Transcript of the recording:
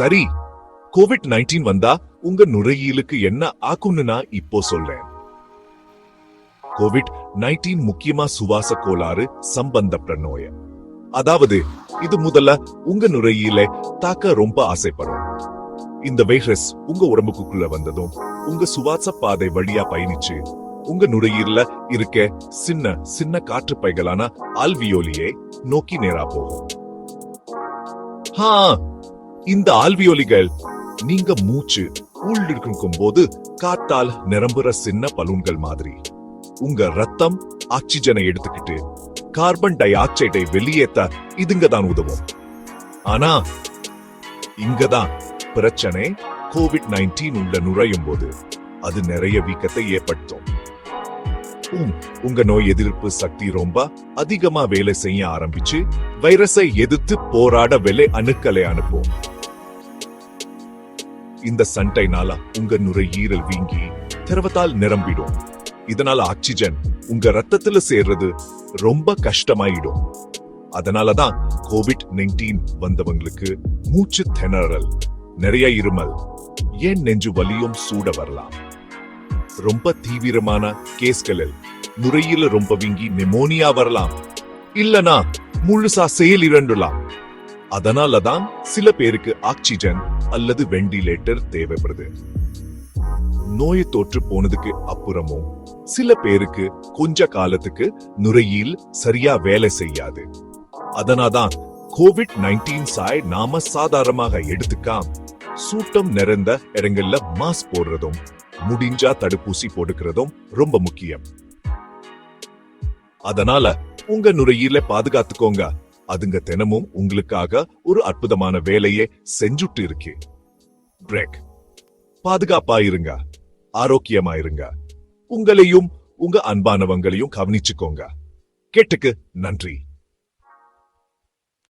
சரி Covid nineteen வந்தா உங்க நுரையீலுக்கு என்ன ஆக்கும்னு நான் இப்போ சொல்றேன். கோவிட் நைன்டீன் முக்கியமா சுவாச கோளாறு சம்பந்தப்பட்ட நோய் அதாவது இது முதல்ல உங்க நுரையீலை தாக்க ரொம்ப ஆசைப்படும். இந்த வைரஸ் உங்க உடம்புக்குள்ள வந்ததும் உங்க சுவாச பாதை வழியா பயணிச்சு உங்க நுரையீரல இருக்க சின்ன சின்ன காற்று பைகளான ஆல்வியோலியை நோக்கி நேரா போகும். ஹா இந்த ஆல்வியோலிகள் நீங்க மூச்சு உள்ளிருக்கும் போது காத்தால் நிரம்புற சின்ன பலூன்கள் மாதிரி. உங்க ரத்தம் ஆக்சிஜனை எடுத்துக்கிட்டு கார்பன் டை ஆக்சைடை வெளியேத்த இதுங்க தான் உதவும். ஆனா இங்கதான் பிரச்சனை கோவிட் நைன்டீன் உள்ள நுழையும் போது அது நிறைய வீக்கத்தை ஏற்படுத்தும். உம், உங்க நோய் எதிர்ப்பு சக்தி ரொம்ப அதிகமா வேலை செய்ய ஆரம்பிச்சு வைரஸை எதிர்த்து போராட வெலை அணுக்களை அனுப்பும். இந்த சண்டைனால உங்க நுரையீரல் வீங்கி திரவத்தால் நிரம்பிடும். இதனால ஆக்சிஜன் உங்க ரத்தத்துல சேர்றது ரொம்ப கஷ்டமாயிடும். அதனாலதான் கோவிட் நைன்டீன் வந்தவங்களுக்கு மூச்சு திணறல் நிறைய இருமல் ஏன் நெஞ்சு வலியும் சூட வரலாம்? ரொம்ப தீவிரமான கேஸ்களில் நுரையீரல ரொம்ப வீங்கி நிமோனியா வரலாம். இல்லனா முழுசா செயல் இரண்டுலாம் அதனாலதான் சில பேருக்கு ஆக்சிஜன் அல்லது வெண்டிலேட்டர் தேவைப்படுது. நோய் தொற்று போனதுக்கு அப்புறமும் சில பேருக்கு கொஞ்ச காலத்துக்கு நுரையீல் சரியா வேலை செய்யாது. அதனாதான் கோவிட் நைன்டீன் சாய் நாம சாதாரணமாக எடுத்துக்காம சூட்டம் நிறைந்த இடங்கள்ல மாஸ்க் போடுறதும் முடிஞ்சா தடுப்பூசி போடுக்கிறதும் ரொம்ப முக்கியம். அதனால உங்க நுரையீரல பாதுகாத்துக்கோங்க. அதுங்க தினமும் உங்களுக்காக ஒரு அற்புதமான வேலையை செஞ்சுட்டு இருக்கு பிரேக் பாதுகாப்பா இருங்க ஆரோக்கியமா இருங்க உங்களையும் உங்க அன்பானவங்களையும் கவனிச்சுக்கோங்க. கேட்டுக்கு நன்றி.